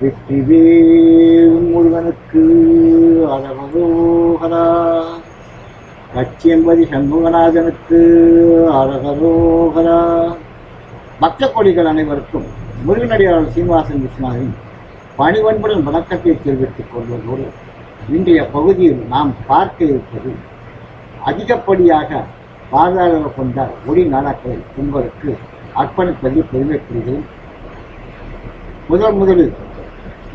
வெற்றிவேல் முருகனுக்கு அரகரோகரா லட்சியம்பதி சண்முகநாதனுக்கு அரகரோகரா பக்த கொடிகள் அனைவருக்கும் முருகனடியாளர் சீனிவாசன் விஸ்வநாதன் பணிவன்புடன் விளக்கத்தை தெரிவித்துக் கொள்வதோடு இன்றைய பகுதியில் நாம் பார்க்க இருப்பது அதிகப்படியாக பாதுகாப்பு கொண்ட ஒளி நாடாக்களை உங்களுக்கு அர்ப்பணிப்பதில் பெருமைப்படுகிறேன். முதல் முதலில்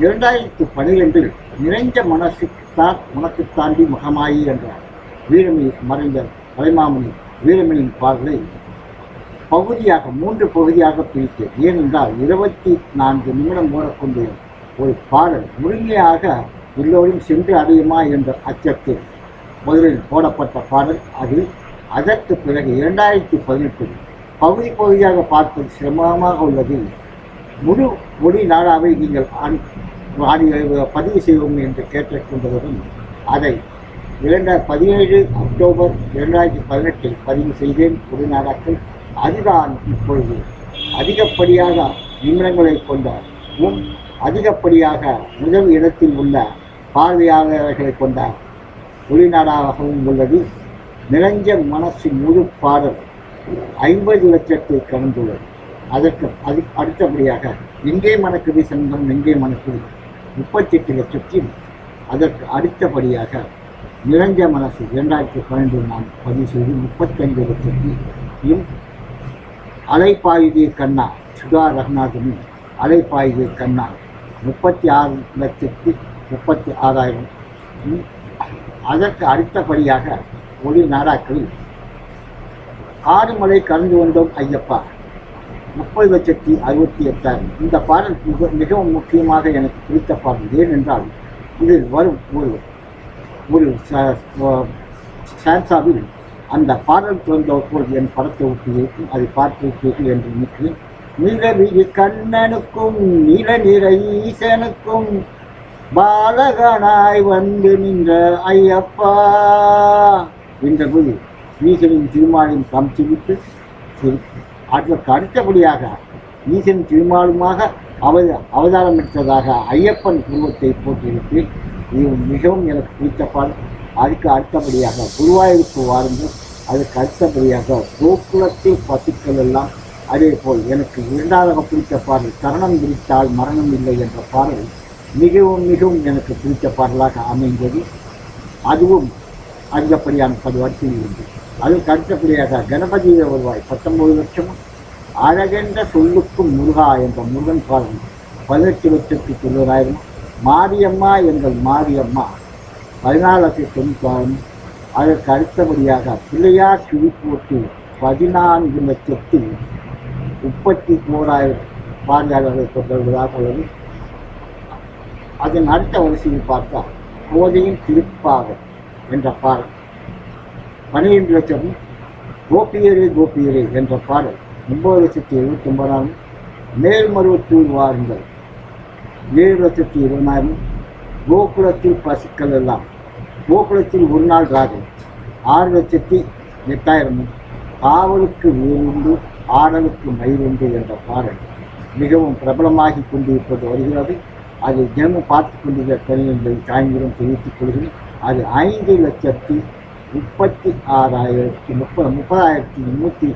இரண்டாயிரத்து பனிரெண்டில் நிறைந்த மனசுத்தான் உனக்கு தாண்டி முகமாயி என்ற வீரமணி மறைந்த கலைமாமணி வீரமணியின் பாடலை பகுதியாக மூன்று பகுதியாக பிரித்தேன். ஏனென்றால் இருபத்தி நான்கு நிமிடம் ஓடக்கூடிய ஒரு பாடல் முழுமையாக எல்லோரும் சென்று அடையுமா என்ற அச்சத்தில் முதலில் போடப்பட்ட பாடல் அது. அதற்கு பிறகு இரண்டாயிரத்தி பதினெட்டில் பகுதி பகுதியாக பார்ப்பது சிரமமாக உள்ளது. முழு மொழி நாடாவை நீங்கள் ஆண்- ஆடி பதிவு செய்வோம் என்று கேட்டுக்கொண்டதுடன் அதை இரண்டா பதினேழு அக்டோபர் இரண்டாயிரத்தி பதினெட்டில் பதிவு செய்தேன். மொழி நாடாக்கள் அதுதான் இப்பொழுது அதிகப்படியாக நிமிடங்களை கொண்ட உம் அதிகப்படியாக முதல் இடத்தில் உள்ள பார்வையாளர்களை கொண்ட ஒளிநாடாகவும் உள்ளது. நிறைஞ்ச மனசின் முழு பாடல் ஐம்பது லட்சத்தை கடந்துள்ளது அதற்கு அது அடுத்தபடியாக எங்கே மணக்குது சென்றம் எங்கே மணக்குது முப்பத்தெட்டு லட்சத்தில் அதற்கு அடுத்தபடியாக நிறைஞ்ச மனசு இரண்டாயிரத்தி பன்னெண்டு நான் பதிவு செய்து முப்பத்தஞ்சு லட்சத்தில் அலைப்பாயுதே கண்ணா சுதா ரகுநாதனின் அலைப்பாய்வு கண்ணா முப்பத்தி ஆறு லட்சத்தி முப்பத்தி ஆறாயிரம். அதற்கு அடுத்தபடியாக ஒளி நாடாக்களில் காடுமலை கலந்து வந்தோம் ஐயப்பா. முப்பது லட்சத்தி அறுபத்தி எட்டாயிரம். இந்த பாடல் மிக மிகவும் முக்கியமாக எனக்கு பிடித்த பாடல். ஏனென்றால் இதில் வரும் ஒரு ஒரு ச- சான்சாவில் அந்த பாடல் திறந்த போது என் படத்தை ஒட்டியிருக்கும் அதை பார்த்திருப்பீர்கள் என்று நினைக்கிறேன். நிலவிழி கண்ணனுக்கும் நில நிற ஈசனுக்கும் பாலகனாய் வந்து நின்ற ஐயப்பா. என்றபோது ஈசனின் திருமாலின் காமிச்சுவிட்டு அதற்கு அடுத்தபடியாக ஈசன் திருமாலுமாக அவத அவதாரம் எடுத்ததாக ஐயப்பன் உருவத்தை போட்டிருப்பேன் இது மிகவும் எனக்கு பிடித்த பாடல். அதுக்கு அடுத்தபடியாக குருவாயூருக்கு வாருங்கள். அதுக்கு அடுத்தபடியாக கோகுலத்தில் பசுக்கள் எல்லாம் அதே போல் எனக்கு இரண்டாவது பிடித்த பாடல் தருணம் விரித்தால் மரணம் இல்லை என்ற பாடல் மிகவும் மிகவும் எனக்கு பிடித்த பாடலாக அமைந்தது. அதுவும் அதிகப்படியான பது வரிசையில் இருந்தது அதுக்கு அடுத்தபடியாக கணபதி வருவாய் பத்தொன்பது லட்சமும் அழகென்ற சொல்லுக்கும் முருகா என்ற முருகன் பாடல் பதினெட்டு லட்சத்தி தொண்ணூறாயிரம் மாரியம்மா எங்கள் மாரியம்மா பதினாலு லட்சத்தி தொண்ணூறாயிரம் அதற்கு அடுத்தபடியாக பிள்ளையார் கிளி போட்டு பதினான்கு லட்சத்தி முப்பத்தி மூணாயிரம் பார்வையாளர்களை கொண்டிருப்பதாக உள்ளது. அதன் அடுத்த வரிசையில் பார்த்தா கோதையின் திருப்பாக என்ற பாடல். பன்னிரெண்டு லட்சம் கோபியரே கோபியரே என்ற பாடல். ஒன்பது லட்சத்தி எழுபத்தி ஒன்பதாயிரம் மேல்மருவத்தூர் வாருங்கள். ஏழு லட்சத்தி இருபதாயிரம். கோகுலத்தில் பசுக்கள் எல்லாம். கோகுலத்தில் ஒரு நாள் ராஜன். ஆறு லட்சத்தி எட்டாயிரமும் காவலுக்கு வேறுண்டு ஆடலுக்கு மயிலுண்டு என்ற பாடல் மிகவும் பிரபலமாகி கொண்டிருப்பது வருகிறது. அதை தினமும் பார்த்து கொண்டிருக்கிற கலைஞர்களை தாய்மையிடம் தெரிவித்துக் கொள்கிறேன். அது ஐந்து லட்சத்தி முப்பத்தி ஆறாயிரத்தி முப்பது முப்பதாயிரத்தி நூற்றி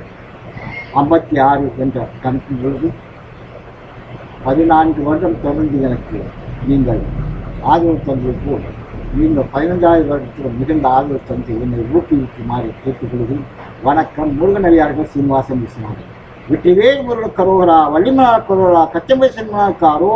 ஐம்பத்தி ஆறு என்ற கணக்கு பொழுது பதினான்கு வருடம் தொடர்ந்து எனக்கு நீங்கள் ஆதரவு தந்தது போல் நீங்கள் பதினஞ்சாயிரம் வருடத்திலும் மிகுந்த ஆதரவு தந்து என்னை ஊக்குவிக்குமாறு கேட்டுக்கொள்கிறேன் வணக்கம் முருகனடியார்கள் சீனிவாசன் விஸ்வநாதன். வெற்றிவேல் முருகன் கரோகரா வள்ளிமலா கரோகரா கச்சம்பை சென்மனா காரோ